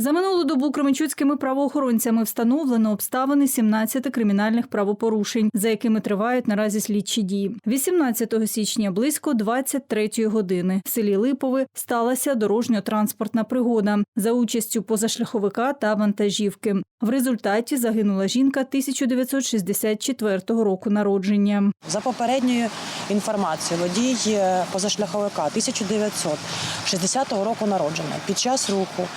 За минулу добу кременчуцькими правоохоронцями встановлено обставини 17 кримінальних правопорушень, за якими тривають наразі слідчі дії. 18 січня близько 23 години в селі Липове сталася дорожньо-транспортна пригода за участю позашляховика та вантажівки. В результаті загинула жінка 1964 року народження. За попередньою інформацією, водій е, позашляховика 1960 року народження під час руху.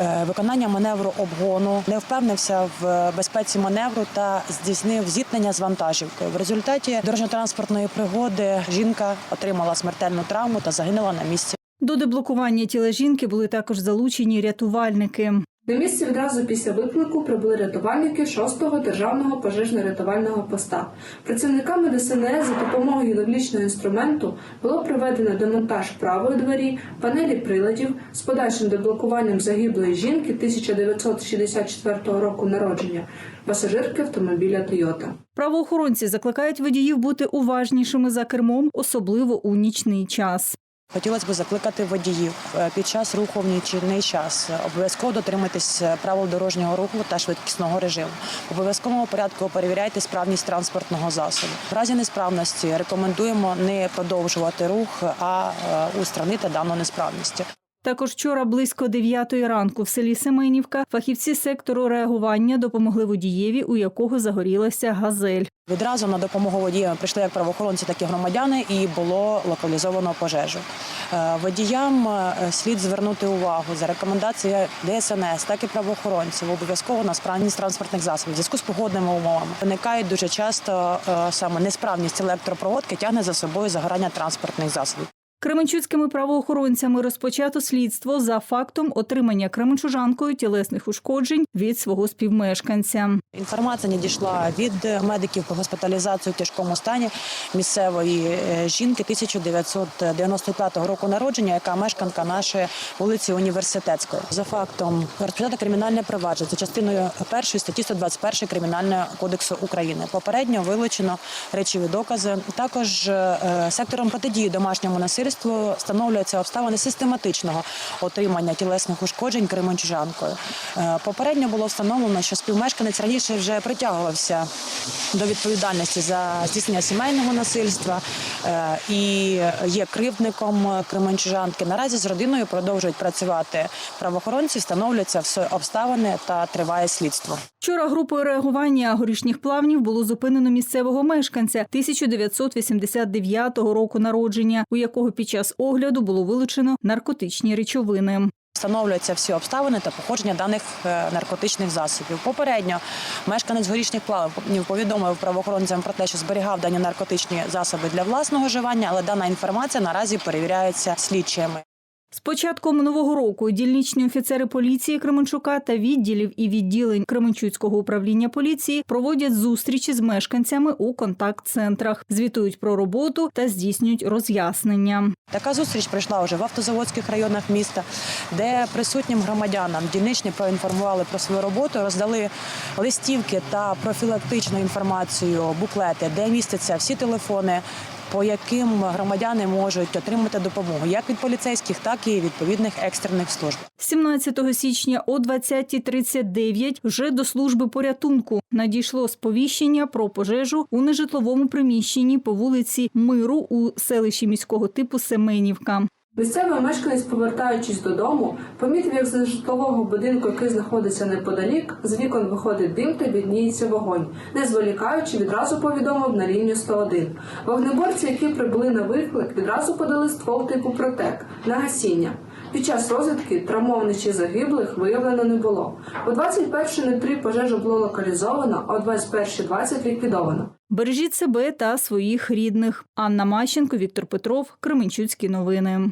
Е, Виконання маневру обгону не впевнився в безпеці маневру та здійснив зіткнення з вантажівкою. В результаті дорожньо-транспортної пригоди жінка отримала смертельну травму та загинула на місці. До деблокування тіла жінки були також залучені рятувальники. На місці відразу після виклику прибули рятувальники 6-го державного пожежно-рятувального поста. Працівниками ДСНС за допомогою гідравлічного інструменту було проведено демонтаж правої двері, панелі приладів з подальшим деблокуванням загиблої жінки 1964 року народження, пасажирки автомобіля Toyota. Правоохоронці закликають водіїв бути уважнішими за кермом, особливо у нічний час. Хотілося б закликати водіїв е, під час руху в нічний час е, обов'язково дотриматись е, правил дорожнього руху та швидкісного режиму. В обов'язковому порядку перевіряйте справність транспортного засобу. В разі несправності рекомендуємо не продовжувати рух, а устранити дану несправність. Також вчора близько 9 ранку в селі Семенівка фахівці сектору реагування допомогли водієві, у якого загорілася газель. Відразу на допомогу водіям прийшли як правоохоронці, так і громадяни, і було локалізовано пожежу. Е, Водіям е, слід звернути увагу за рекомендацією ДСНС, так і правоохоронців обов'язково на справність транспортних засобів. В зв'язку з погодними умовами виникають дуже часто е, саме несправність електропроводки тягне за собою загорання транспортних засобів. Кременчуцькими правоохоронцями розпочато слідство за фактом отримання кременчужанкою тілесних ушкоджень від свого співмешканця. Інформація надійшла від медиків про госпіталізацію в тяжкому стані місцевої е, жінки 1995 року народження, яка мешканка нашої вулиці Університетської. За фактом розпочато кримінальне провадження за частиною першої статті 121 Кримінального кодексу України. Попередньо вилучено речові докази. Також е, сектором протидії домашньому насильству встановлюються обставини систематичного отримання тілесних ушкоджень кременчужанкою. Е, Попередньо було встановлено, що співмешканець раніше вже притягувався до відповідальності за здійснення сімейного насильства е, і є кривдником кременчужанки. Наразі з родиною продовжують працювати правоохоронці, встановлюються всі обставини та триває слідство. Вчора групою реагування горішніх плавнів було зупинено місцевого мешканця 1989 року народження, у якого під час огляду було вилучено наркотичні речовини. Встановлюються всі обставини та походження даних е, наркотичних засобів. Попередньо мешканець горішніх плавнів повідомив правоохоронцям про те, що зберігав дані наркотичні засоби для власного вживання, але дана інформація наразі перевіряється слідчими. З початком нового року дільничні офіцери поліції Кременчука та відділів і відділень Кременчуцького управління поліції проводять зустрічі з мешканцями у контакт-центрах, звітують про роботу та здійснюють роз'яснення. Така зустріч пройшла вже в автозаводських районах міста, де присутнім громадянам дільничні проінформували про свою роботу, роздали листівки та профілактичну інформацію, буклети, де містяться всі телефони. По яким громадяни можуть отримати допомогу як від поліцейських, так і відповідних екстрених служб. 17 січня о 20.39 вже до служби порятунку надійшло сповіщення про пожежу у нежитловому приміщенні по вулиці Миру у селищі міського типу Семенівка. Місцевий мешканець, повертаючись додому, помітив, як з житлового будинку, який знаходиться неподалік, з вікон виходить дим та відніється вогонь. Не зволікаючи, відразу повідомив на лінію 101. Вогнеборці, які прибули на виклик, відразу подали ствол типу протек на гасіння. Під час розвідки травмованих чи загиблих виявлено не було. У 21.03 пожежа було локалізовано, а о 21.20 ліквідовано. Бережіть себе та своїх рідних. Анна Мащенко, Віктор Петров, Кременчуцькі новини.